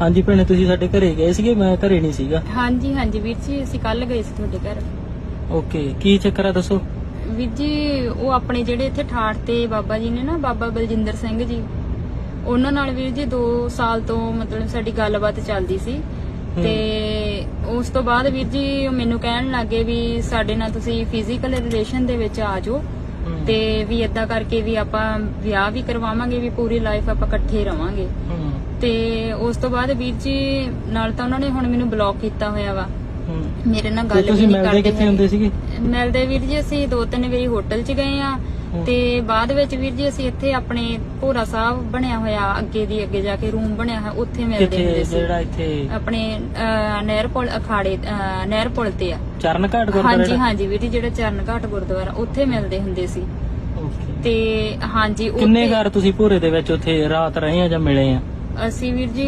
ਹਾਂਜੀ ਭੈਣੇ ਤੁਸੀਂ ਸਾਡੇ ਘਰੇ ਗਏ ਸੀਗੇ? ਮੈਂ ਘਰੇ ਨਹੀਂ ਸੀਗਾ। ਹਾਂਜੀ ਹਾਂਜੀ ਵੀਰ ਜੀ ਅਸੀਂ ਕੱਲ ਗਏ ਸੀ ਤੁਹਾਡੇ ਘਰ। ਓਕੇ ਕੀ ਚੱਕਰ ਆ ਦੱਸੋ? ਵੀਰ ਜੀ ਉਹ ਆਪਣੇ ਜਿਹੜੇ ਇੱਥੇ ਠਾਠ ਤੇ ਬਾਬਾ ਜੀ ਨੇ ਨਾ ਬਾਬਾ ਬਲਜਿੰਦਰ ਸਿੰਘ ਜੀ ਉਹਨਾਂ ਨਾਲ ਵੀਰ ਜੀ 2 ਸਾਲ ਤੋਂ ਮਤਲਬ ਸਾਡੀ ਗੱਲਬਾਤ ਚੱਲਦੀ ਸੀ। ਤੇ ਉਸ ਤੋਂ ਬਾਅਦ ਵੀਰ ਜੀ ਉਹ ਮੈਨੂੰ ਕਹਿਣ ਲੱਗੇ ਵੀ ਸਾਡੇ ਨਾਲ ਤੁਸੀਂ ਫਿਜ਼ੀਕਲ ਰਿਲੇਸ਼ਨ ਦੇ ਵਿੱਚ ਆ ਜਾਓ। ਤੇ ਵੀ ਇਦਾਂ ਕਰਕੇ ਵੀ ਆਪਾਂ ਵਿਆਹ ਵੀ ਕਰਵਾਵਾਂਗੇ ਵੀ ਪੂਰੀ ਲਾਈਫ ਆਪਾਂ ਇਕੱਠੇ ਰਵਾਂਗੇ। ਤੇ ਉਸ ਤੋਂ ਬਾਅਦ ਵੀਰ ਜੀ ਨਾਲ ਤਾਂ ਉਹਨਾਂ ਨੇ ਹੁਣ ਮੈਨੂੰ ਬਲੌਕ ਕੀਤਾ ਹੋਇਆ ਵਾ। ਮੇਰੇ ਨਾਲ ਗੱਲ ਵੀ ਨਹੀਂ ਮਿਲਦੇ ਕਰਦੇ ਕਿੱਥੇ ਹੁੰਦੇ ਸੀਗੇ? ਮਿਲਦੇ ਵੀਰ ਜੀ ਅਸੀਂ ਦੋ ਤਿੰਨ ਵਾਰੀ ਹੋਟਲ 'ਚ ਗਏ ਆ। ਤੇ ਬਾਅਦ ਵਿੱਚ ਵੀਰ ਜੀ ਅਸੀਂ ਇੱਥੇ ਆਪਣੇ ਭੋਰਾ ਸਾਹਿਬ ਬਣਿਆ ਹੋਇਆ ਅੱਗੇ ਦੀ ਅੱਗੇ ਜਾ ਕੇ ਰੂਮ ਬਣਿਆ ਹੋਇਆ ਉੱਥੇ ਮਿਲਦੇ ਹੁੰਦੇ ਸੀ। ਜਿਹੜਾ ਇੱਥੇ? ਆਪਣੇ ਨਹਿਰ ਪੁਲ ਅਖਾੜੇ ਨਹਿਰ ਪੁਲ ਤੇ ਆ। ਚਰਨ ਘਾਟ ਗੁਰਦੁਆਰਾ ਹਾਂਜੀ? ਹਾਂਜੀ ਵੀਰ ਜੀ ਜਿਹੜਾ ਚਰਨ ਘਾਟ ਗੁਰਦੁਆਰਾ ਉੱਥੇ ਮਿਲਦੇ ਹੁੰਦੇ ਸੀ. ਤੇ ਹਾਂਜੀ ਕਿੰਨੇ ਘਰ ਤੁਸੀਂ ਭੋਰੇ ਦੇ ਵਿੱਚ ਉੱਥੇ ਰਾਤ ਰਹੇ ਆ ਜਾਂ ਮਿਲੇ ਆ? ਅਸੀਂ ਵੀਰ ਜੀ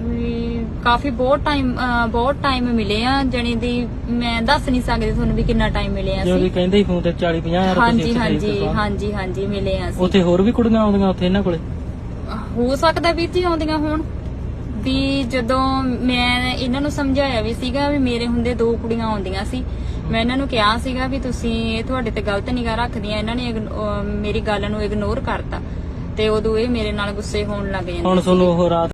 ਵੀ ਕਾਫੀ ਬਹੁਤ ਟਾਈਮ ਬਹੁਤ ਟਾਈਮ ਮਿਲੇ ਆ ਜਣੀ ਦੀ ਮੈਂ ਦੱਸ ਨਹੀਂ ਸਕਦੀ ਤੁਹਾਨੂੰ ਵੀ ਕਿੰਨਾ ਟਾਈਮ ਮਿਲੇ ਆ ਅਸੀਂ ਕਹਿੰਦੇ ਫੋਨ ਤੇ 40 50 ਹਜ਼ਾਰ ਹਾਂਜੀ ਹਾਂਜੀ ਹਾਂਜੀ ਹਾਂਜੀ ਮਿਲੇ ਆ ਅਸੀਂ। ਉੱਥੇ ਹੋਰ ਵੀ ਕੁੜੀਆਂ ਆਉਂਦੀਆਂ ਉੱਥੇ ਇਹਨਾਂ ਕੋਲੇ? ਹੋ ਸਕਦਾ ਵੀਰ ਜੀ ਆਉਂਦੀਆਂ ਹੋਣ। ਵੀ ਜਦੋਂ ਮੈਂ ਇਹਨਾਂ ਨੂੰ ਸਮਝਾਇਆ ਵੀ ਸੀਗਾ ਵੀ ਮੇਰੇ ਹੁੰਦੇ ਦੋ ਕੁੜੀਆਂ ਆਉਂਦੀਆਂ ਸੀ ਮੈਂ ਇਹਨਾਂ ਨੂੰ ਕਿਹਾ ਸੀਗਾ ਵੀ ਤੁਸੀਂ ਇਹ ਤੁਹਾਡੇ ਤੇ ਗਲਤ ਨਿਗਾਹ ਰੱਖਦੀਆਂ ਇਹਨਾਂ ਨੇ ਮੇਰੀ ਗੱਲ ਨੂੰ ਇਗਨੋਰ ਕਰਤਾ। ਤੇ ਉਦੋਂ ਇਹ ਮੇਰੇ ਨਾਲ ਗੁੱਸੇ ਹੋਣ ਲੱਗ ਜਾਂਦੇ ਹੁਣ। ਤੁਹਾਨੂੰ ਉਹ ਰਾਤ